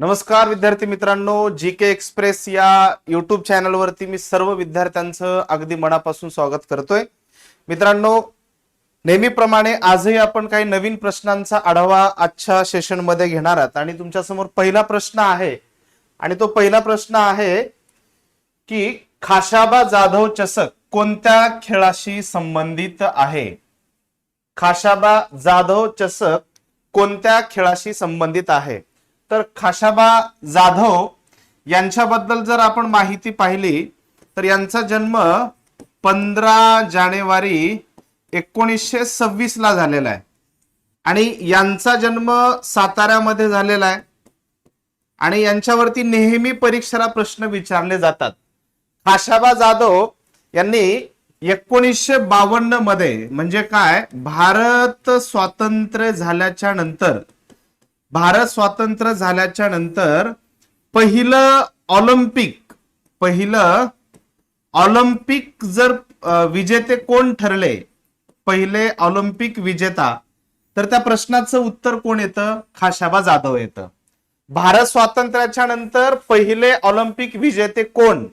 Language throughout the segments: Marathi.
नमस्कार विद्यार्थी मित्रांनो जी के एक्सप्रेस या युट्यूब चॅनलवरती मी सर्व विद्यार्थ्यांचं अगदी मनापासून स्वागत करतोय. मित्रांनो नेहमीप्रमाणे आजही आपण काही नवीन प्रश्नांचा आढावा आजच्या सेशनमध्ये घेणार आहात. आणि तुमच्यासमोर पहिला प्रश्न आहे आणि तो पहिला प्रश्न आहे की खाशाबा जाधव चषक कोणत्या खेळाशी संबंधित आहे? खाशाबा जाधव चषक कोणत्या खेळाशी संबंधित आहे? तर खाशाबा जाधव यांच्याबद्दल जर आपण माहिती पाहिली तर यांचा जन्म पंधरा जानेवारी एकोणीसशे सव्वीस ला झालेला आहे. आणि यांचा जन्म साताऱ्यामध्ये झालेला आहे. आणि यांच्यावरती नेहमी परीक्षेला प्रश्न विचारले जातात. खाशाबा जाधव यांनी एकोणीसशे बावन्नमध्ये म्हणजे काय? भारत स्वातंत्र्य झाल्याच्यानंतर भारत स्वातंत्र्य झाल्याच्यानंतर पहिलं ऑलिम्पिक पहिलं ऑलिम्पिक जर विजेते कोण ठरले? पहिले ऑलिम्पिक विजेता. तर त्या प्रश्नाचं उत्तर कोण येतं? खाशाबा जाधव येतं. भारत स्वातंत्र्याच्या नंतर पहिले ऑलिम्पिक विजेते कोण?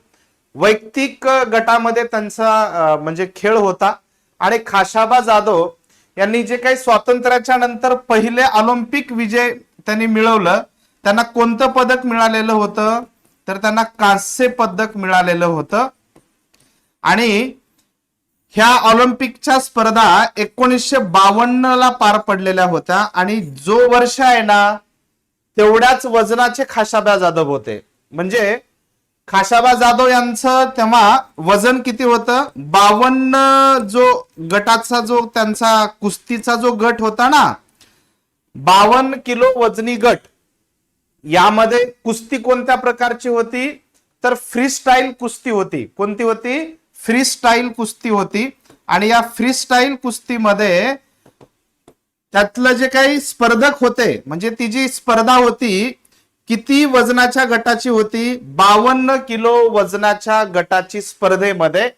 वैयक्तिक गटामध्ये त्यांचा म्हणजे खेळ होता. आणि खाशाबा जाधव यांनी जे काही स्वातंत्र्याच्या नंतर पहिले ऑलिम्पिक विजय त्यांनी मिळवलं त्यांना कोणतं पदक मिळालेलं होतं तर त्यांना कांस्य पदक मिळालेलं होतं. आणि ह्या ऑलिम्पिकच्या स्पर्धा एकोणीसशे बावन्न ला पार पडलेल्या होत्या आणि जो वर्ष आहे ना तेवढ्याच वजनाचे खाशाबा जाधव होते. म्हणजे खाशाबा जाधव यांचं तेव्हा वजन किती होतं? बावन्न जो गटाचा जो त्यांचा कुस्तीचा जो गट होता ना बावन्न किलो वजनी गट. यामध्ये कुस्ती कोणत्या प्रकारची होती? तर फ्री स्टाईल कुस्ती होती. कोणती होती? फ्री स्टाईल कुस्ती होती. आणि या फ्री स्टाईल कुस्तीमध्ये त्यातलं जे काही स्पर्धक होते म्हणजे ती जी स्पर्धा होती किती वजनाच्या गटाची होती? बावन्न किलो वजनाच्या गटाची स्पर्धेमध्ये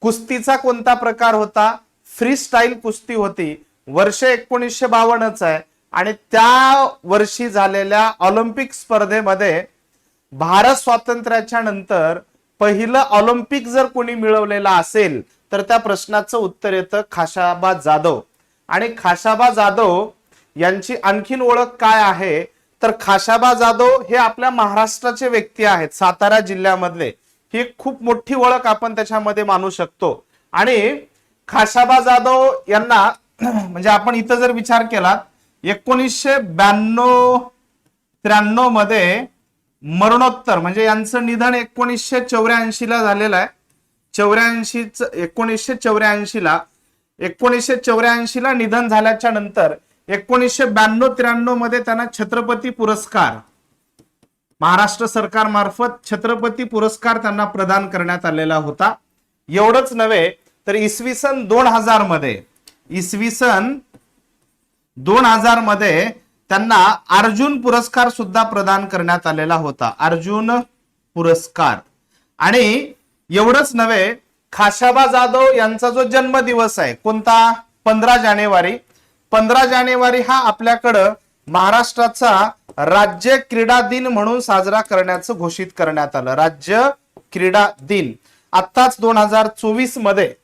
कुस्तीचा कोणता प्रकार होता? फ्री स्टाईल कुस्ती होती. वर्ष एकोणीसशे बावन्नच आहे. आणि त्या वर्षी झालेल्या ऑलिम्पिक स्पर्धेमध्ये भारत स्वातंत्र्याच्या नंतर पहिलं ऑलिम्पिक जर कोणी मिळवलेलं असेल तर त्या प्रश्नाचं उत्तर येतं खाशाबा जाधव. आणि खाशाबा जाधव यांची आणखीन ओळख काय आहे? तर खाशाबा जाधव हे आपल्या महाराष्ट्राचे व्यक्ती आहेत सातारा जिल्ह्यामधले. ही खूप मोठी ओळख आपण त्याच्यामध्ये मानू शकतो. आणि खाशाबा जाधव यांना म्हणजे आपण इथं जर विचार केला एकोणीसशे ब्याण्णव त्र्याण्णवमध्ये मरणोत्तर म्हणजे यांचं निधन एकोणीसशे चौऱ्याऐंशी ला झालेलं आहे. चौऱ्याऐंशी एकोणीसशे चौऱ्याऐंशी ला एकोणीसशे चौऱ्याऐंशी ला निधन झाल्याच्यानंतर एकोणीसशे ब्याण्णव त्र्याण्णवमध्ये त्यांना छत्रपती पुरस्कार महाराष्ट्र सरकार मार्फत छत्रपती पुरस्कार त्यांना प्रदान करण्यात आलेला होता. एवढंच नव्हे तर इसवी सन दोन हजारमध्ये इसवी सन दोन हजारमध्ये त्यांना अर्जुन पुरस्कार सुद्धा प्रदान करण्यात आलेला होता. अर्जुन पुरस्कार. आणि एवढंच नव्हे खाशाबा जाधव यांचा जो जन्मदिवस आहे कोणता? पंधरा जानेवारी. पंधरा जानेवारी हा आपल्याकडं महाराष्ट्राचा राज्य क्रीडा दिन म्हणून साजरा करण्याचं घोषित करण्यात आलं. राज्य क्रीडा दिन. आत्ताच दोन हजार चोवीसमध्ये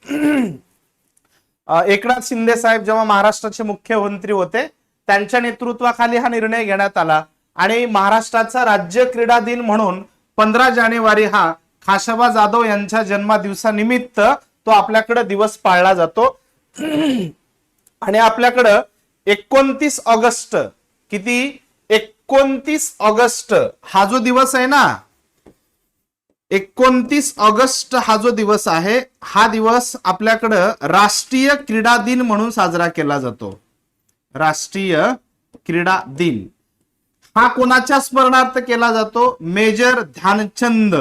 एकनाथ शिंदे साहेब जेव्हा महाराष्ट्राचे मुख्यमंत्री होते त्यांच्या नेतृत्वाखाली हा निर्णय घेण्यात आला. आणि महाराष्ट्राचा राज्य क्रीडा दिन म्हणून पंधरा जानेवारी हा खाशाबा जाधव यांच्या जन्मदिवसानिमित्त तो आपल्याकडे दिवस पाळला जातो. आणि आपल्याकडं एकोणतीस ऑगस्ट किती? एकोणतीस ऑगस्ट हा जो दिवस आहे ना एकोणतीस ऑगस्ट हा जो दिवस आहे हा दिवस आपल्याकडं राष्ट्रीय क्रीडा दिन म्हणून साजरा केला जातो. राष्ट्रीय क्रीडा दिन. हा कोणाच्या स्मरणार्थ केला जातो? मेजर ध्यानचंद.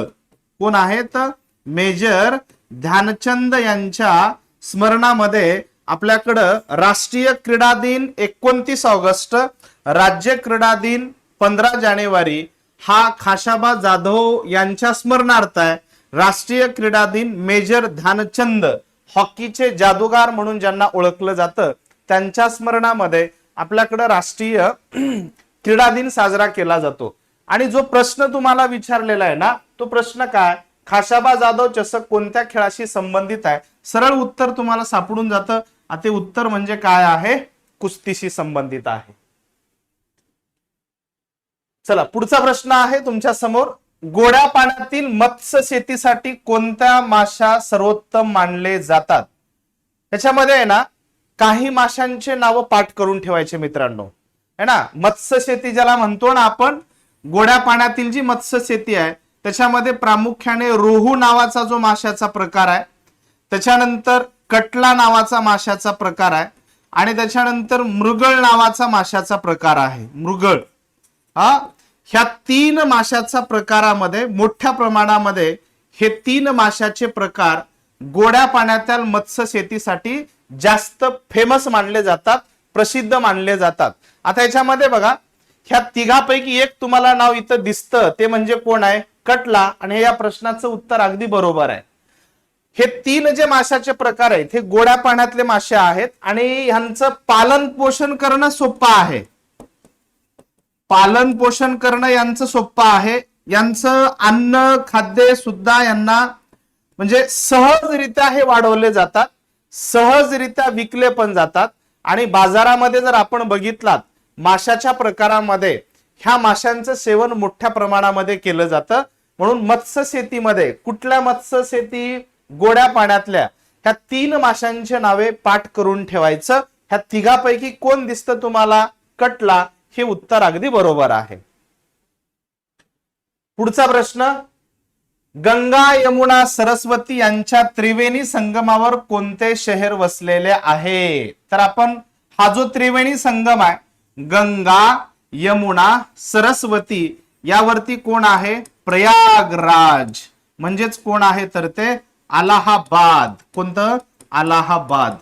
कोण आहेत? मेजर ध्यानचंद यांच्या स्मरणामध्ये आपल्याकडं राष्ट्रीय क्रीडा दिन एकोणतीस ऑगस्ट राज्य क्रीडा दिन पंधरा जानेवारी हा खाशाबा जाधव यांच्या स्मरणार्थ आहे. राष्ट्रीय क्रीडा दिन मेजर ध्यानचंद हॉकीचे जादूगार म्हणून ज्यांना ओळखलं जातं त्यांच्या स्मरणामध्ये आपल्याकडं राष्ट्रीय क्रीडा दिन साजरा केला जातो. आणि जो प्रश्न तुम्हाला विचारलेला आहे ना तो प्रश्न काय? खाशाबा जाधव चषक कोणत्या खेळाशी संबंधित आहे? सरळ उत्तर तुम्हाला सापडून जातं. आता ते उत्तर म्हणजे काय आहे? कुस्तीशी संबंधित आहे. चला पुढचा प्रश्न आहे तुमच्यासमोर. गोड्या पाण्यातील मत्स्य शेतीसाठी कोणत्या माशा सर्वोत्तम मानले जातात? त्याच्यामध्ये आहे ना काही माशांचे नावं पाठ करून ठेवायचे मित्रांनो. है ना? मत्स्य शेती ज्याला म्हणतो ना आपण गोड्या पाण्यातील जी मत्स्य शेती आहे त्याच्यामध्ये प्रामुख्याने रोहू नावाचा जो माशाचा प्रकार आहे त्याच्यानंतर कटला नावाचा माशाचा प्रकार आहे आणि त्याच्यानंतर मृगळ नावाचा माशाचा प्रकार आहे. मृगळ. हा? ह्या तीन माशाचा प्रकारामध्ये मोठ्या प्रमाणामध्ये हे तीन माशाचे प्रकार गोड्या पाण्यातील मत्स्य शेतीसाठी जास्त फेमस मानले जातात प्रसिद्ध मानले जातात. आता याच्यामध्ये बघा ह्या तिघापैकी एक तुम्हाला नाव इथं दिसतं ते म्हणजे कोण आहे? कटला. आणि या प्रश्नाचं उत्तर अगदी बरोबर आहे. हे तीन जे माशाचे प्रकार आहेत हे गोड्या पाण्यातले मासे आहेत आणि ह्यांचं पालन पोषण करणं सोपं आहे. पालन पोषण करणं यांचं सोपं आहे. यांचं अन्न खाद्य सुद्धा यांना म्हणजे सहजरित्या हे वाढवले जातात. सहजरित्या विकले पण जातात. आणि बाजारामध्ये जर आपण बघितलात माशाच्या प्रकारामध्ये ह्या माशांचं सेवन मोठ्या प्रमाणामध्ये केलं जातं. म्हणून मत्स्य शेतीमध्ये कुठल्या मत्स्य शेती गोड्या पाण्यातल्या ह्या तीन माशांची नावे पाठ करून ठेवायचं. ह्या तिघापैकी कोण दिसतं तुम्हाला? कटला. हे उत्तर अगदी बरोबर आहे. पुढचा प्रश्न गंगा यमुना सरस्वती यांच्या त्रिवेणी संगमावर कोणते शहर वसलेले आहे? तर आपण हा जो त्रिवेणी संगम आहे गंगा यमुना सरस्वती यावरती कोण आहे? प्रयागराज. म्हणजेच कोण आहे तर ते? अलाहाबाद. कोणतं? अलाहाबाद.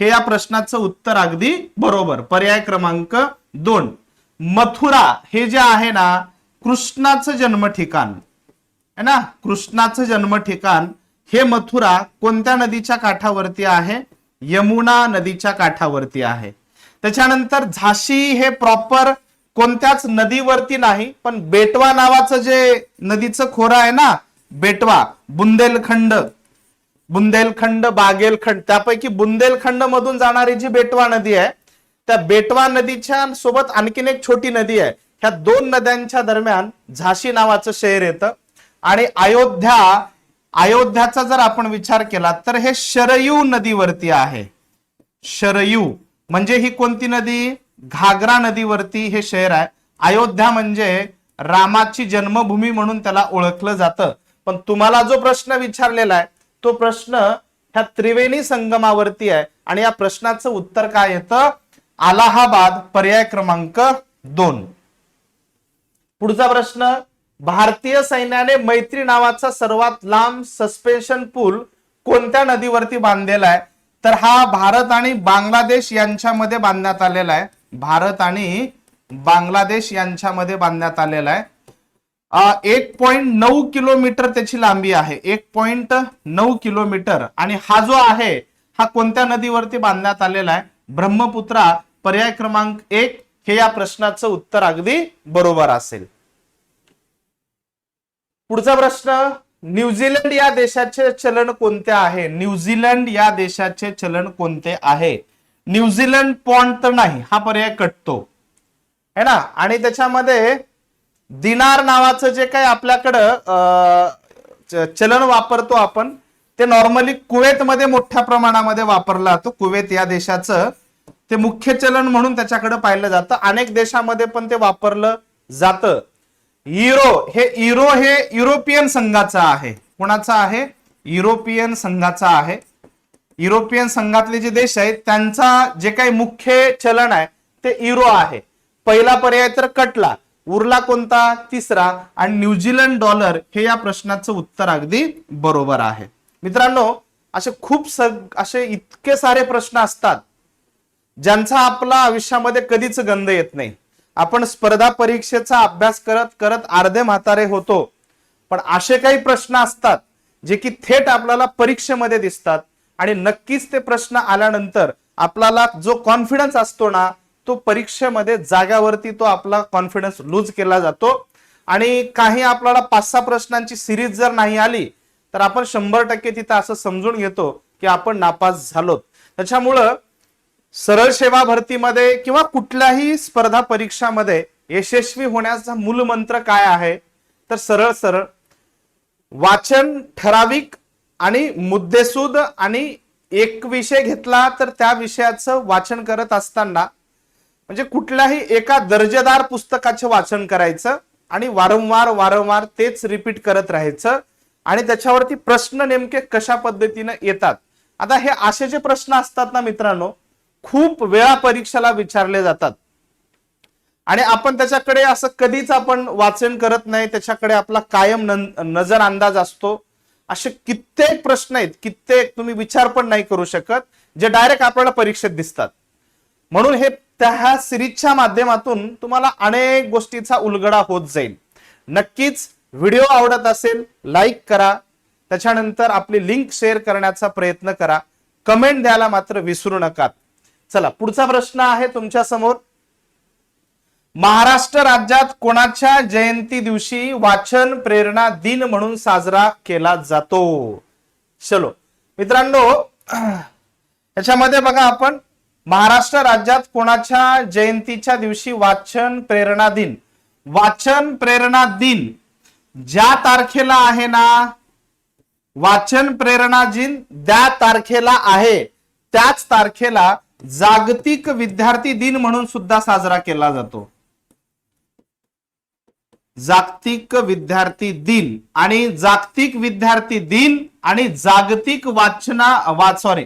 हे या प्रश्नाचं उत्तर अगदी बरोबर. पर्याय क्रमांक दोन. मथुरा हे जे आहे ना कृष्णाचं जन्म ठिकाण. है ना? कृष्णाचं जन्म ठिकाण. हे मथुरा कोणत्या नदीच्या काठावरती आहे? यमुना नदीच्या काठावरती आहे. त्याच्यानंतर झाशी हे प्रॉपर कोणत्याच नदीवरती नाही पण बेटवा नावाचं जे नदीचं खोरं आहे ना बेटवा बुंदेलखंड. बुंदेलखंड बागेलखंड त्यापैकी बुंदेलखंड मधून जाणारी जी बेटवा नदी आहे त्या बेटवा नदीच्या सोबत आणखीन एक छोटी नदी आहे. ह्या दोन नद्यांच्या दरम्यान झाशी नावाचं शहर येतं. आणि अयोध्या अयोध्याचा जर आपण विचार केला तर हे शरयू नदीवरती आहे. शरयू म्हणजे ही कोणती नदी? घागरा नदीवरती हे शहर आहे. अयोध्या म्हणजे रामाची जन्मभूमी म्हणून त्याला ओळखलं जातं. पण तुम्हाला जो प्रश्न विचारलेला आहे तो प्रश्न ह्या त्रिवेणी संगमावरती आहे. आणि या प्रश्नाचं उत्तर काय येतं? अलाहाबाद पर्याय क्रमांक दोन. पुढचा प्रश्न भारतीय सैन्याने मैत्री नावाचा सर्वात लांब सस्पेन्शन पूल कोणत्या नदीवरती बांधलेला आहे? तर हा भारत आणि बांगलादेश यांच्यामध्ये बांधण्यात आलेला आहे. भारत आणि बांगलादेश यांच्यामध्ये बांधण्यात आलेला आहे. एक पॉइंट नऊ किलोमीटर त्याची लांबी आहे. एक पॉइंट नऊ किलोमीटर. आणि हा जो आहे हा कोणत्या नदीवरती बांधण्यात आलेला आहे? ब्रह्मपुत्रा पर्याय क्रमांक एक हे या प्रश्नाचं उत्तर अगदी बरोबर असेल. पुढचा प्रश्न न्यूझीलंड या देशाचे चलन कोणते आहे? न्यूझीलंड या देशाचे चलन कोणते आहे? न्यूझीलंड पॉन्ड तर नाही हा पर्याय कटतो. है ना? आणि त्याच्यामध्ये दिनार नावाचं जे काही आपल्याकडं चलन वापरतो आपण ते नॉर्मली कुवेतमध्ये मोठ्या प्रमाणामध्ये वापरला जातो. कुवेत या देशाचं ते मुख्य चलन म्हणून त्याच्याकडे पाहिलं जातं. अनेक देशामध्ये पण ते वापरलं जातं. युरो हे युरो हे युरोपियन संघाचा आहे. कोणाचा आहे? युरोपियन संघाचा आहे. युरोपियन संघातले जे देश आहेत त्यांचा जे काही मुख्य चलन आहे ते युरो आहे. पहिला पर्याय तर कटला. उरला कोणता? तिसरा. आणि न्यूझीलंड डॉलर हे या प्रश्नाचं उत्तर अगदी बरोबर आहे. मित्रांनो असे खूप सग असे इतके सारे प्रश्न असतात. ज्यांचा आपला आयुष्यामध्ये कधीच गंध येत नाही. आपण स्पर्धा परीक्षेचा अभ्यास करत करत अर्धे म्हातारे होतो. पण असे काही प्रश्न असतात जे की थेट आपल्याला परीक्षेमध्ये दिसतात. आणि नक्कीच ते प्रश्न आल्यानंतर आपल्याला जो कॉन्फिडन्स असतो ना तो परीक्षेमध्ये जाग्यावरती तो आपला कॉन्फिडन्स लूज केला जातो. आणि काही आपल्याला पाच सहा प्रश्नांची सिरीज जर नाही आली तर आपण शंभर टक्के तिथं असं समजून घेतो की आपण नापास झालोत. त्याच्यामुळं सरळ सेवा भरतीमध्ये किंवा कुठल्याही स्पर्धा परीक्षामध्ये यशस्वी होण्याचा मूलमंत्र काय आहे? तर सरळ सरळ. वाचन ठराविक आणि मुद्देसूद आणि एक विषय घेतला तर त्या विषयाचं वाचन करत असताना म्हणजे कुठल्याही एका दर्जेदार पुस्तकाचे वाचन करायचं आणि वारंवार वारंवार तेच रिपीट करत राहायचं आणि त्याच्यावरती प्रश्न नेमके कशा पद्धतीने येतात? आता हे असे जे प्रश्न असतात ना मित्रांनो खूप वेळा परीक्षेला विचारले जातात. आणि आपण त्याच्याकडे असं कधीच आपण वाचन करत नाही त्याच्याकडे आपला कायम न- नजर अंदाज असतो. असे कित्येक प्रश्न आहेत कित्येक तुम्ही विचार पण नाही करू शकत जे डायरेक्ट आपल्याला परीक्षेत दिसतात. म्हणून हे त्या सिरीजच्या माध्यमातून तुम्हाला अनेक गोष्टीचा उलगडा होत जाईल. नक्कीच व्हिडिओ आवडत असेल लाईक करा. त्याच्यानंतर आपली लिंक शेअर करण्याचा प्रयत्न करा. कमेंट द्यायला मात्र विसरू नका. चला पुढचा प्रश्न आहे तुमच्यासमोर. महाराष्ट्र राज्यात कोणाच्या जयंती दिवशी वाचन प्रेरणा दिन म्हणून साजरा केला जातो? चलो मित्रांनो याच्यामध्ये बघा आपण महाराष्ट्र राज्यात कोणाच्या जयंतीच्या दिवशी वाचन प्रेरणा दिन? वाचन प्रेरणा दिन ज्या तारखेला आहे ना? वाचन प्रेरणा दिन त्या तारखेला आहे. त्याच तारखेला जागतिक विद्यार्थी दिन म्हणून सुद्धा साजरा केला जातो. जागतिक विद्यार्थी दिन आणि जागतिक विद्यार्थी दिन आणि जागतिक वाचना वा सॉरी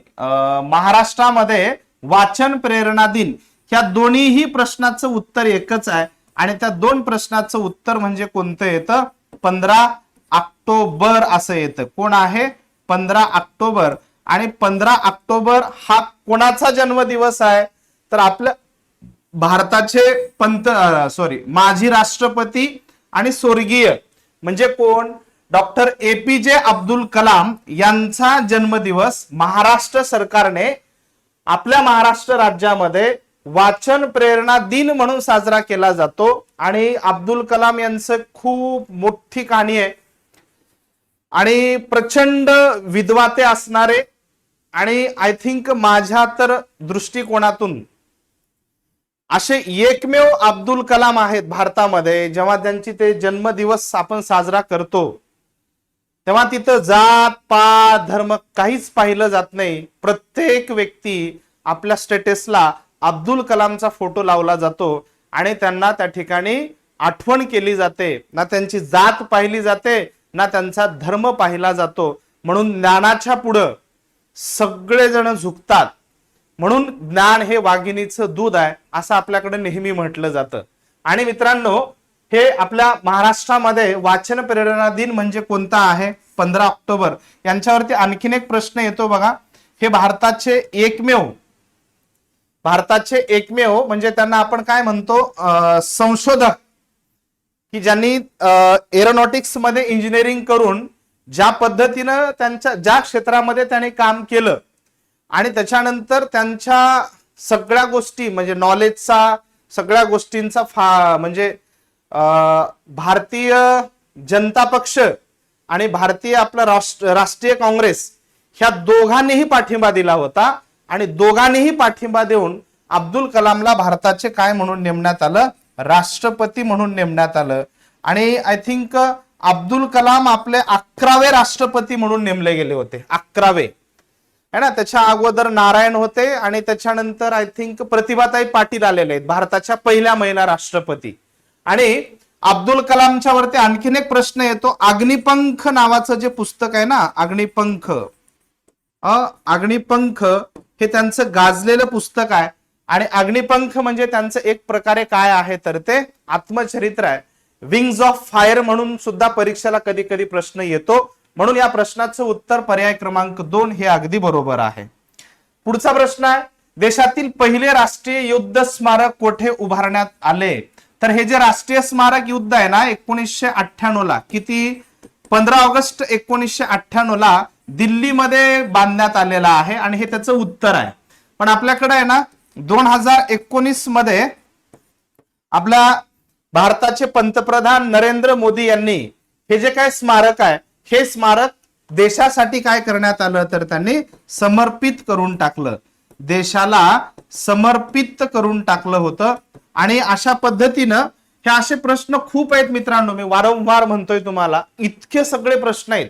महाराष्ट्रामध्ये वाचन प्रेरणा दिन. ह्या दोन्हीही प्रश्नाचं उत्तर एकच आहे आणि त्या दोन प्रश्नाचं उत्तर म्हणजे कोणतं येतं? पंधरा ऑक्टोबर असं येतं. कोण आहे? पंधरा ऑक्टोबर. आणि पंधरा ऑक्टोबर हा कोणाचा जन्मदिवस आहे? तर आपल्या भारताचे पंत सॉरी माजी राष्ट्रपती आणि स्वर्गीय म्हणजे कोण? डॉक्टर ए पी जे अब्दुल कलाम यांचा जन्मदिवस महाराष्ट्र सरकारने आपल्या महाराष्ट्र राज्यामध्ये वाचन प्रेरणा दिन म्हणून साजरा केला जातो. आणि अब्दुल कलाम यांचं खूप मोठी कहाणी आहे. आणि प्रचंड विद्वाते असणारे आणि आय थिंक माझ्या तर दृष्टिकोनातून असे एकमेव अब्दुल कलाम आहेत भारतामध्ये जेव्हा त्यांची ते जन्मदिवस आपण साजरा करतो तेव्हा तिथं जात पात धर्म काहीच पाहिलं जात नाही. प्रत्येक व्यक्ती आपल्या स्टेटसला अब्दुल कलामचा फोटो लावला जातो आणि त्यांना त्या ठिकाणी आठवण केली जाते. ना त्यांची जात पाहिली जाते ना त्यांचा धर्म पाहिला जातो. म्हणून ज्ञानाच्या पुढं सगळेजण झुकतात. म्हणून ज्ञान हे वाघिणीचं दूध आहे असं आपल्याकडे नेहमी म्हटलं जातं. आणि मित्रांनो हे आपल्या महाराष्ट्रामध्ये वाचन प्रेरणा दिन म्हणजे कोणता आहे? पंधरा ऑक्टोबर. यांच्यावरती आणखीन एक प्रश्न येतो बघा. हे भारताचे एकमेव भारताचे एकमेव म्हणजे त्यांना आपण काय म्हणतो? संशोधक. की ज्यांनी एरोनॉटिक्समध्ये इंजिनिअरिंग करून ज्या पद्धतीनं त्यांच्या ज्या क्षेत्रामध्ये त्याने काम केलं आणि त्याच्यानंतर त्यांच्या सगळ्या गोष्टी म्हणजे नॉलेजचा सगळ्या गोष्टींचा फा म्हणजे भारतीय जनता पक्ष आणि भारतीय आपला राष्ट्र राष्ट्रीय काँग्रेस ह्या दोघांनीही पाठिंबा दिला होता आणि दोघांनीही पाठिंबा देऊन अब्दुल कलामला भारताचे काय म्हणून नेमण्यात आलं? राष्ट्रपती म्हणून नेमण्यात आलं. आणि आय थिंक अब्दुल कलाम आपले अकरावे राष्ट्रपती म्हणून नेमले गेले होते. अकरावे. है ना? त्याच्या अगोदर नारायण होते आणि त्याच्यानंतर आय थिंक प्रतिभाताई पाटील आलेले आहेत भारताच्या पहिल्या महिला राष्ट्रपती. आणि अब्दुल कलामच्या वरती आणखीन एक प्रश्न येतो. अग्निपंख नावाचं जे पुस्तक आहे ना अग्निपंख. अ अग्निपंख हे त्यांचं गाजलेलं पुस्तक आहे. आणि अग्निपंख म्हणजे त्यांचं एक प्रकारे काय आहे तर ते आत्मचरित्र आहे. विंग्ज ऑफ फायर म्हणून सुद्धा परीक्षेला कधी कधी प्रश्न येतो. म्हणून या प्रश्नाचं उत्तर पर्याय क्रमांक दोन हे अगदी बरोबर आहे. पुढचा प्रश्न आहे देशातील पहिले राष्ट्रीय युद्ध स्मारक कोठे उभारण्यात आले? तर हे जे राष्ट्रीय स्मारक युद्ध आहे ना एकोणीसशे अठ्ठ्याण्णव ला किती? पंधरा ऑगस्ट एकोणीसशे अठ्ठ्याण्णव ला दिल्लीमध्ये बांधण्यात आलेला आहे आणि हे त्याचं उत्तर आहे. पण आपल्याकडे आहे ना दोन हजार एकोणीसमध्ये आपल्या भारताचे पंतप्रधान नरेंद्र मोदी यांनी हे जे काय स्मारक आहे हे स्मारक देशासाठी काय करण्यात आलं तर त्यांनी समर्पित करून टाकलं. देशाला समर्पित करून टाकलं होतं. आणि अशा पद्धतीनं हे असे प्रश्न खूप आहेत मित्रांनो. मी वारंवार म्हणतोय तुम्हाला इतके सगळे प्रश्न आहेत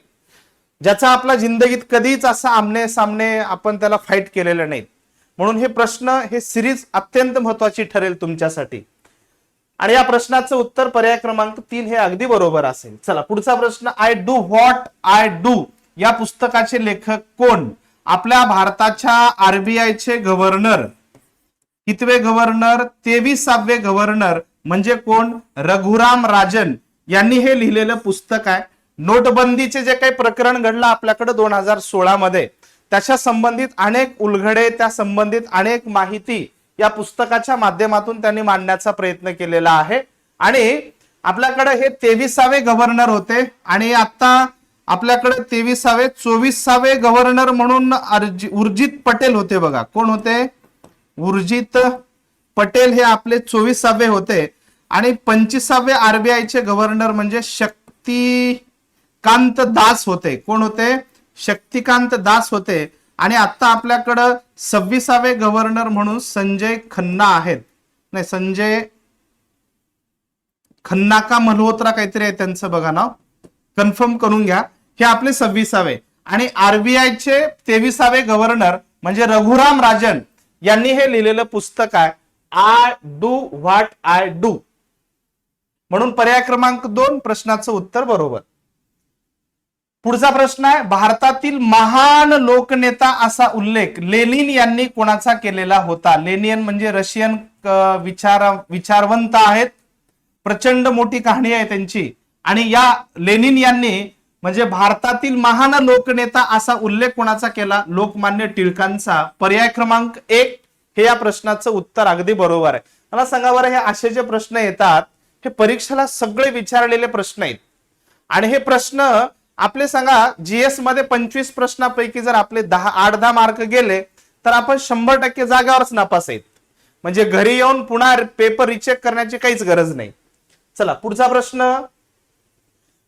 ज्याचा आपला जिंदगीत कधीच असा आमने सामने आपण त्याला फाईट केलेलं नाही. म्हणून हे प्रश्न हे सिरीज अत्यंत महत्वाची ठरेल तुमच्यासाठी. आणि या प्रश्नाचं उत्तर पर्याय क्रमांक तीन हे अगदी बरोबर असेल. चला पुढचा प्रश्न I do what I do या पुस्तकाचे लेखक कोण? आपल्या भारताच्या आरबीआयचे गव्हर्नर. कितवे गव्हर्नर? तेविसावे गव्हर्नर म्हणजे कोण? रघुराम राजन. यांनी हे लिहिलेलं पुस्तक आहे. नोटबंदीचे जे काही प्रकरण घडलं आपल्याकडे दोन हजार सोळा मध्ये त्याच्या संबंधित अनेक उलघडे त्या संबंधित अनेक माहिती या पुस्तकाच्या माध्यमातून त्यांनी मांडण्याचा प्रयत्न केलेला आहे. आणि आपल्याकडे हे तेविसावे गव्हर्नर होते. आणि आता आपल्याकडे तेविसावे चोवीसावे गव्हर्नर म्हणून उर्जित पटेल होते बघा. कोण होते? उर्जित पटेल हे आपले चोवीसावे होते. आणि पंचवीसावे आरबीआयचे गव्हर्नर म्हणजे शक्तिकांत दास होते. कोण होते? शक्तिकांत दास होते. आणि आता आपल्याकडं सव्वीसावे गव्हर्नर म्हणून संजय खन्ना आहेत. नाही संजय खन्ना का मल्होत्रा काहीतरी आहे त्यांचं बघा नाव. कन्फर्म करून घ्या. हे आपले सव्वीसावे. आणि आरबीआयचे तेविसावे गव्हर्नर म्हणजे रघुराम राजन यांनी हे लिहिलेलं पुस्तक आहे I do what I do. म्हणून पर्याय क्रमांक दोन प्रश्नाचं उत्तर बरोबर. पुढचा प्रश्न आहे भारतातील महान लोकनेता असा उल्लेख लेनिन यांनी कोणाचा केलेला होता? लेनियन म्हणजे रशियन विचार विचारवंत आहेत. प्रचंड मोठी कहाणी आहे त्यांची. आणि या लेनिन यांनी म्हणजे भारतातील महान लोकनेता असा उल्लेख कोणाचा केला? लोकमान्य टिळकांचा. पर्याय क्रमांक एक हे या प्रश्नाचं उत्तर अगदी बरोबर आहे. मला सांगा बरं हे असे जे प्रश्न येतात हे परीक्षेला सगळे विचारलेले प्रश्न आहेत. आणि हे प्रश्न आपले सांगा जीएसमध्ये पंचवीस प्रश्नापैकी जर आपले दहा आठ दहा मार्क गेले तर आपण शंभर टक्के जागेवरच नापास आहेत. म्हणजे घरी येऊन पुन्हा पेपर रिचेक करण्याची काहीच गरज नाही. चला पुढचा प्रश्न.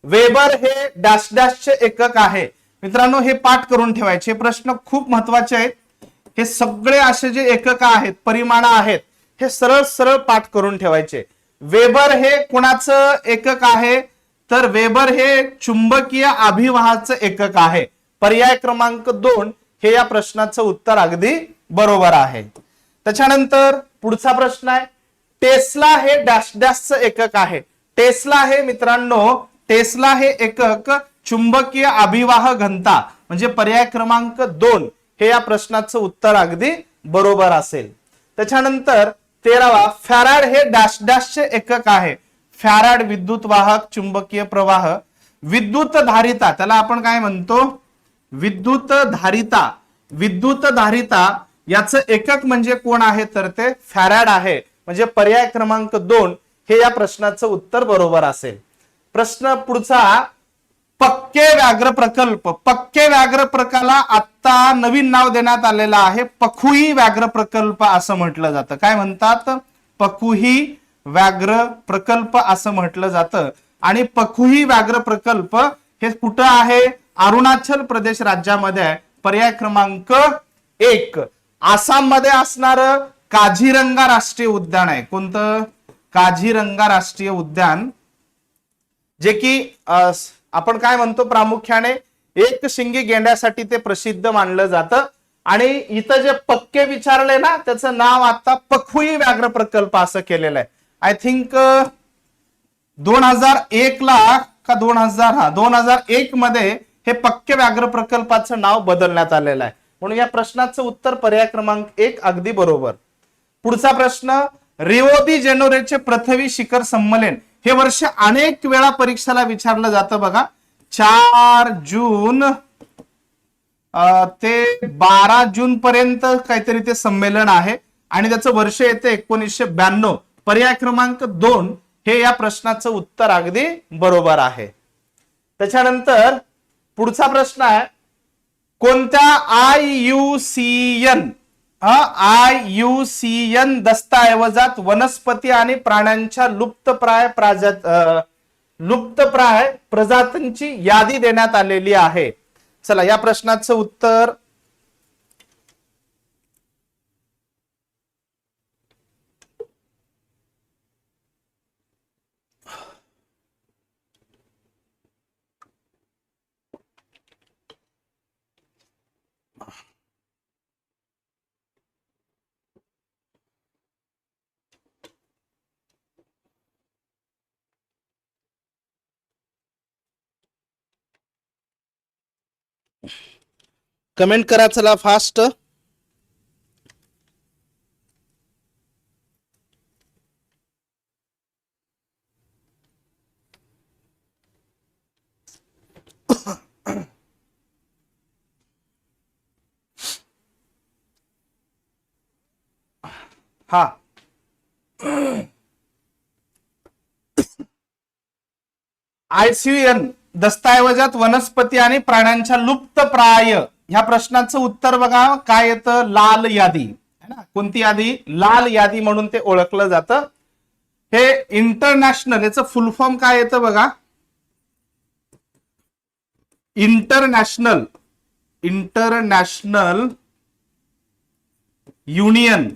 वेबर हे डॅश डॅशचे एकक आहे. मित्रांनो हे पाठ करून ठेवायचे. हे प्रश्न खूप महत्त्वाचे आहेत. हे सगळे असे जे एकक आहेत परिमाण आहेत हे सरळ सरळ पाठ करून ठेवायचे. वेबर हे कुणाचं एकक आहे? तर वेबर हे चुंबकीय अभिवाहाचं एकक आहे. पर्याय क्रमांक दोन हे या प्रश्नाचं उत्तर अगदी बरोबर आहे. त्याच्यानंतर पुढचा प्रश्न आहे टेस्ला हे डॅश डॅशचं एकक आहे. टेस्ला हे मित्रांनो टेस्ला हे एकक चुंबकीय अभिवाह घनता म्हणजे पर्याय क्रमांक दोन हे या प्रश्नाचं उत्तर अगदी बरोबर असेल. त्याच्यानंतर तेरावा फॅराड हे डॅश डॅशचे एकक आहे. फॅराड विद्युत वाहक चुंबकीय प्रवाह विद्युत धारिता त्याला आपण काय म्हणतो? विद्युत धारिता विद्युत धारिता याचं एकक म्हणजे कोण आहे? तर ते फॅराड आहे. म्हणजे पर्याय क्रमांक दोन हे या प्रश्नाचं उत्तर बरोबर असेल. प्रश्न पुढचा पक्के व्याघ्र प्रकल्प. पक्के व्याघ्र प्रकल्पाला आता नवीन नाव देण्यात आलेलं आहे. पखुई व्याघ्र प्रकल्प असं म्हटलं जातं. काय म्हणतात? पखुही व्याघ्र प्रकल्प असं म्हटलं जातं. आणि पखुही व्याघ्र प्रकल्प हे कुठं आहे? अरुणाचल प्रदेश राज्यामध्ये आहे. पर्याय क्रमांक एक. आसाममध्ये असणार काझीरंगा राष्ट्रीय उद्यान आहे. कोणतं? काझीरंगा राष्ट्रीय उद्यान. जे की आपण काय म्हणतो प्रामुख्याने? एक शिंगी गेंड्यासाठी ते प्रसिद्ध मानलं जातं. आणि इथं जे पक्के विचारले ना त्याचं नाव आता पखुई व्याघ्र प्रकल्प असं केलेलं आहे. आय थिंक uh, दोन हजार एक ला का दोन हजार हा दोन हजार एक मध्ये हे पक्के व्याघ्र प्रकल्पाचं नाव बदलण्यात आलेलं आहे. म्हणून या प्रश्नाचं उत्तर पर्याय क्रमांक एक अगदी बरोबर. पुढचा प्रश्न रिओदी जेनोरेचे पृथ्वी शिखर संमेलन. हे वर्ष अनेक वेळा परीक्षेला विचारलं जातं बघा. चार जून ते बारा जून पर्यंत काहीतरी ते संमेलन आहे. आणि त्याचं वर्ष येते एकोणीसशे ब्याण्णव. पर्याय क्रमांक दोन हे या प्रश्नाचं उत्तर अगदी बरोबर आहे. त्याच्यानंतर पुढचा प्रश्न आहे कोणत्या I U C N I U C N दस्तऐवजात वनस्पती आणि प्राण्यांच्या लुप्तप्राय प्राजात अ, लुप्तप्राय प्रजातींची यादी देण्यात आलेली आहे. चला या प्रश्नाचं उत्तर कमेंट करा चला फास्ट. हा. आयसीएन दस्तऐवजात वनस्पती आणि प्राण्यांच्या लुप्त प्राय. ह्या प्रश्नाचं उत्तर बघा काय येतं? लाल यादी. है ना? कोणती यादी? लाल यादी म्हणून ते ओळखलं जातं. हे इंटरनॅशनल याचं फुल फॉर्म काय येतं बघा? International international union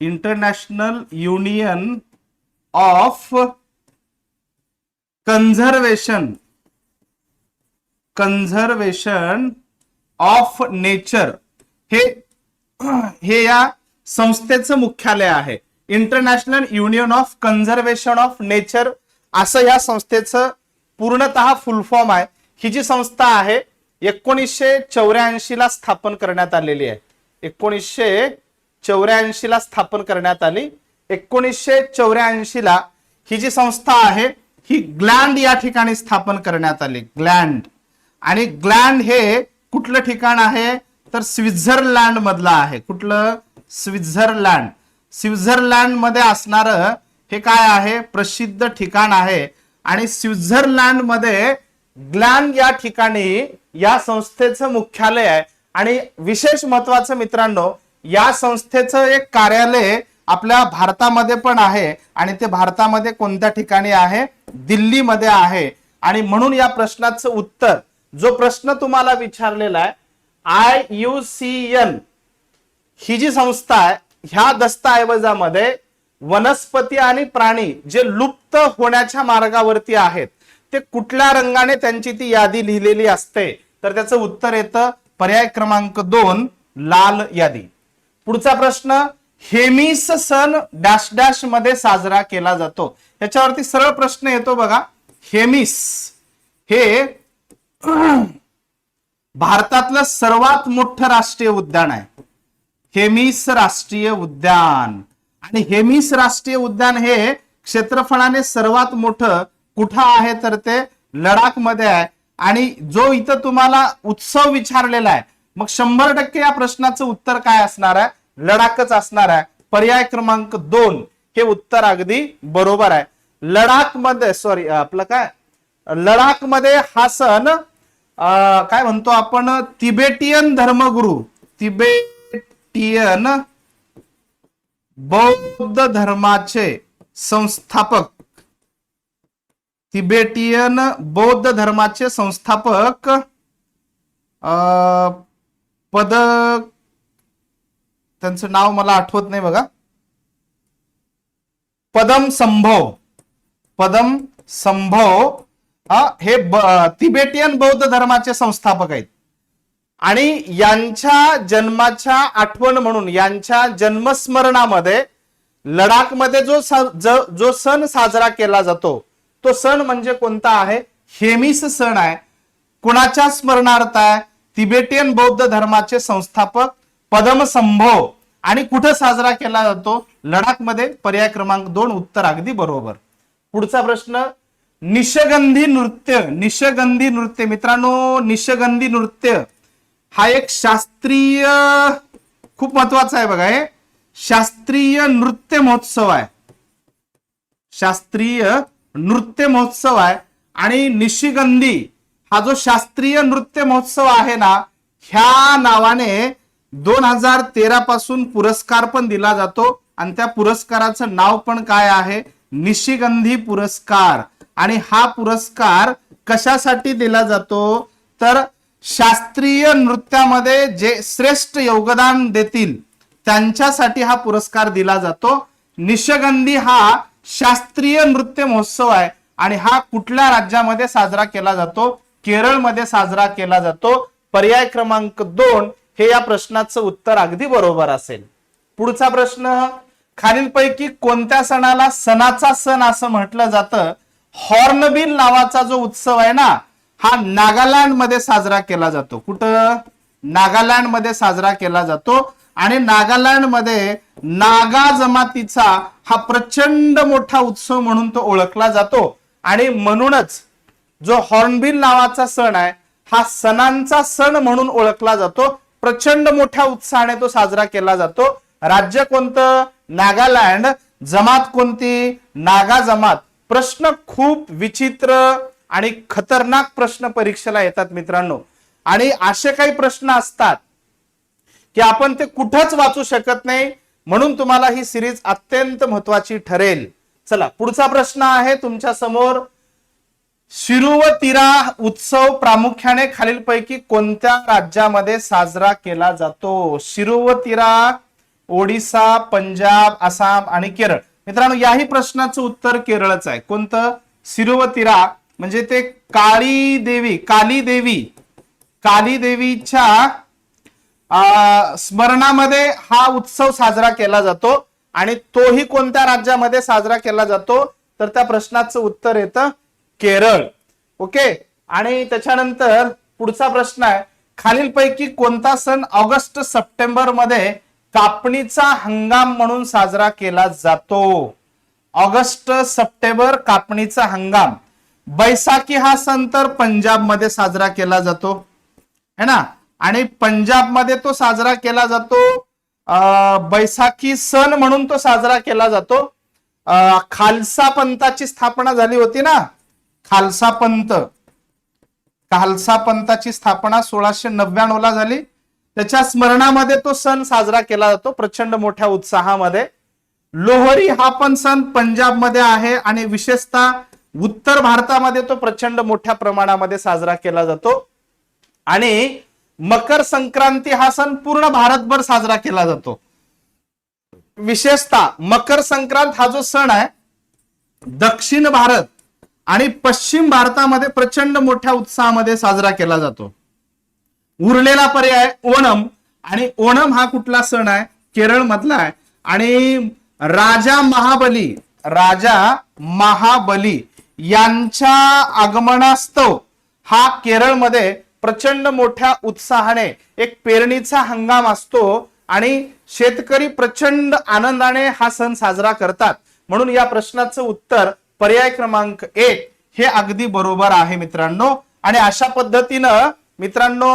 international union of conservation conservation of nature हे हे या संस्थेचं मुख्यालय आहे. International union of conservation of nature असं या संस्थेचं पूर्णतः फुल फॉर्म आहे. ही जी संस्था आहे एकोणीसशे चौऱ्याऐंशी ला स्थापन करण्यात आलेली आहे. एकोणीसशे चौऱ्याऐंशी ला स्थापन करण्यात आली. एकोणीसशे चौऱ्याऐंशी ला ही जी संस्था आहे ही ग्लँड या ठिकाणी स्थापन करण्यात आली. ग्लँड आणि ग्लँड हे कुठलं ठिकाण आहे? तर स्वित्झर्लंड मधलं आहे. कुठलं? स्वित्झर्लंड. स्वित्झर्लंडमध्ये असणार हे काय आहे? प्रसिद्ध ठिकाण आहे. आणि स्वित्झर्लंडमध्ये ग्लॅन या ठिकाणी या संस्थेचं मुख्यालय आहे. आणि विशेष महत्वाचं मित्रांनो या संस्थेचं एक कार्यालय आपल्या भारतामध्ये पण आहे आणि ते भारतामध्ये कोणत्या ठिकाणी आहे? दिल्लीमध्ये आहे. आणि म्हणून या प्रश्नाचं उत्तर जो प्रश्न तुम्हाला विचारलेला आहे आय यू सी एन ही जी संस्था आहे ह्या दस्तऐवजामध्ये वनस्पती आणि प्राणी जे लुप्त होण्याच्या मार्गावरती आहेत ते कुठल्या रंगाने त्यांची ती यादी लिहिलेली असते? तर त्याचं उत्तर येतं पर्याय क्रमांक दोन लाल यादी. पुढचा प्रश्न हेमिस सण डॅश डॅशमध्ये साजरा केला जातो. याच्यावरती सरळ प्रश्न येतो बघा. हेमिस हे भारतातलं सर्वात मोठं राष्ट्रीय उद्यान आहे. हेमिस राष्ट्रीय उद्यान. आणि हेमिस राष्ट्रीय उद्यान हे क्षेत्रफळाने सर्वात मोठं कुठं आहे तर ते लडाखमध्ये आहे. आणि जो इथं तुम्हाला उत्सव विचारलेला आहे मग शंभर टक्के या प्रश्नाचं उत्तर काय असणार आहे? लडाखच असणार आहे. पर्याय क्रमांक दोन हे उत्तर अगदी बरोबर आहे. लडाखमध्ये सॉरी आपलं काय? लडाखमध्ये हा सण अं, काय म्हणतो आपण? तिबेटियन धर्मगुरु तिबेटियन बौद्ध धर्माचे संस्थापक तिबेटियन बौद्ध धर्माचे संस्थापक अं, पद त्यांचं नाव मला आठवत नाही बघा. पदम संभव. पदम संभव हा हे तिबेटियन बौद्ध धर्माचे संस्थापक आहेत. आणि यांच्या जन्माच्या आठवण म्हणून यांच्या जन्मस्मरणामध्ये लडाखमध्ये जो जो सण साजरा केला जातो तो सण म्हणजे कोणता आहे? हेमिस सण आहे. कुणाच्या स्मरणार्थ आहे? तिबेटियन बौद्ध धर्माचे संस्थापक पदमसंभव. आणि कुठं साजरा केला जातो? लडाखमध्ये पर्याय क्रमांक दोन उत्तर अगदी बरोबर. पुढचा प्रश्न निशगंधी नृत्य निशगंधी नृत्य. मित्रांनो निशगंधी नृत्य हा एक शास्त्रीय खूप महत्त्वाचा आहे बघा हे. शास्त्रीय नृत्य महोत्सव आहे. शास्त्रीय नृत्य महोत्सव आहे. आणि निशिगंधी हा जो शास्त्रीय नृत्य महोत्सव आहे ना ह्या नावाने दोन हजार तेरा पासून पुरस्कार पण दिला जातो आणि त्या पुरस्काराचं नाव पण काय आहे? निशिगंधी पुरस्कार. आणि हा पुरस्कार कशासाठी दिला जातो? तर शास्त्रीय नृत्यामध्ये जे श्रेष्ठ योगदान देतील त्यांच्यासाठी हा पुरस्कार दिला जातो. निशगंधी हा शास्त्रीय नृत्य महोत्सव आहे आणि हा कुठल्या राज्यामध्ये साजरा केला जातो? केरळमध्ये साजरा केला जातो. पर्याय क्रमांक दोन हे या प्रश्नाचं उत्तर अगदी बरोबर असेल. पुढचा प्रश्न खालीलपैकी कोणत्या सणाला सणाचा सण असं म्हटलं जातं? हॉर्नबिल नावाचा जो उत्सव आहे ना हा नागालँडमध्ये साजरा केला जातो. कुठं? नागालँडमध्ये साजरा केला जातो. आणि नागालँडमध्ये नागा जमातीचा हा प्रचंड मोठा उत्सव म्हणून तो ओळखला जातो. आणि म्हणूनच जो हॉर्नबिल नावाचा सण आहे हा सणांचा सण म्हणून ओळखला जातो. प्रचंड मोठ्या उत्साहाने तो साजरा केला जातो. राज्य कोणतं? नागालँड. जमात कोणती? नागा जमात. प्रश्न खूप विचित्र आणि खतरनाक प्रश्न परीक्षेला येतात मित्रांनो. आणि असे काही प्रश्न असतात की आपण ते कुठंच वाचू शकत नाही. म्हणून तुम्हाला ही सिरीज अत्यंत महत्वाची ठरेल. चला पुढचा प्रश्न आहे तुमच्यासमोर. शिरुवतिरा उत्सव प्रामुख्याने खालीलपैकी कोणत्या राज्यामध्ये साजरा केला जातो? शिरुवतिरा ओडिसा पंजाब आसाम आणि केरळ. मित्रांनो याही प्रश्नाचं उत्तर केरळच आहे. कोणतं? सिरुवतिरा म्हणजे ते काळी देवी काली देवी काली देवीच्या स्मरणामध्ये हा उत्सव साजरा केला जातो आणि तोही कोणत्या राज्यामध्ये साजरा केला जातो? तर त्या प्रश्नाचं उत्तर येतं केरळ. ओके? आणि त्याच्यानंतर पुढचा प्रश्न आहे खालीलपैकी कोणता सण ऑगस्ट सप्टेंबरमध्ये कापणीचा हंगाम म्हणून साजरा केला जातो? ऑगस्ट सप्टेंबर कापणीचा हंगाम. बैसाखी हा सण तर पंजाबमध्ये साजरा केला जातो है ना? आणि पंजाबमध्ये तो साजरा केला जातो बैसाखी सण म्हणून तो साजरा केला जातो. खालसा पंथाची स्थापना झाली होती ना? खालसा पंथ खालसा पंथाची स्थापना सोळाशे नव्याण्णव ला झाली. त्याच्या स्मरणामध्ये तो सण साजरा केला जातो प्रचंड मोठ्या उत्साहामध्ये. लोहरी हा पण सण पंजाबमध्ये आहे आणि विशेषतः उत्तर भारतामध्ये तो प्रचंड मोठ्या प्रमाणामध्ये साजरा केला जातो. आणि मकर संक्रांती हा सण पूर्ण भारतभर साजरा केला जातो. विशेषतः मकर संक्रांत हा जो सण आहे दक्षिण भारत आणि पश्चिम भारतामध्ये प्रचंड मोठ्या उत्साहामध्ये साजरा केला जातो. उरलेला पर्याय ओणम. आणि ओणम हा कुठला सण आहे? केरळ मधला आहे. आणि राजा महाबली राजा महाबली यांच्या आगमनास्तव हा केरळमध्ये प्रचंड मोठ्या उत्साहाने एक पेरणीचा हंगाम असतो आणि शेतकरी प्रचंड आनंदाने हा सण साजरा करतात. म्हणून या प्रश्नाचं उत्तर पर्याय क्रमांक एक हे अगदी बरोबर आहे मित्रांनो. आणि अशा पद्धतीनं मित्रांनो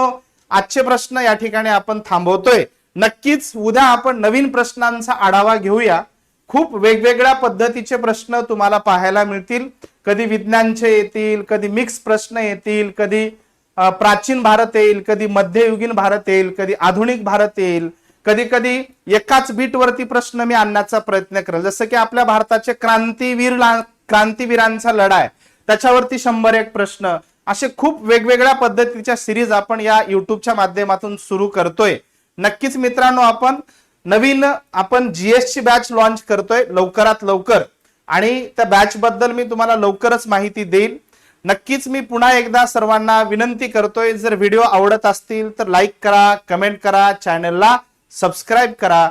आजचे प्रश्न या ठिकाणी आपण थांबवतोय. नक्कीच उद्या आपण नवीन प्रश्नांचा आढावा घेऊया. खूप वेगवेगळ्या पद्धतीचे प्रश्न तुम्हाला पाहायला मिळतील. कधी विज्ञानचे येतील कधी मिक्स प्रश्न येतील कधी प्राचीन भारत येईल कधी मध्ययुगीन भारत येईल कधी आधुनिक भारत येईल कधी कधी एकाच बीटवरती प्रश्न मी आणण्याचा प्रयत्न करेल. जसं की आपल्या भारताचे क्रांतीवीर क्रांतीवीरांचा लढा आहे त्याच्यावरती शंभर एक प्रश्न. असे खूप वेगवेगळ्या पद्धतीच्या सिरीज आपण या युट्यूबच्या माध्यमातून सुरू करतोय. नक्कीच मित्रांनो आपण नवीन आपण जीएसची बॅच लॉन्च करतोय लवकरात लवकर. आणि त्या बॅच बद्दल मी तुम्हाला लवकरच माहिती देईल. नक्कीच मी पुन्हा एकदा सर्वांना विनंती करतोय जर व्हिडिओ आवडत असतील तर लाईक करा कमेंट करा चॅनलला सबस्क्राईब करा.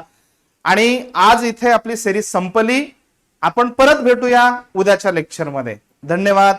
आणि आज इथे आपली सिरीज संपली. आपण परत भेटूया उद्याच्या लेक्चरमध्ये. धन्यवाद.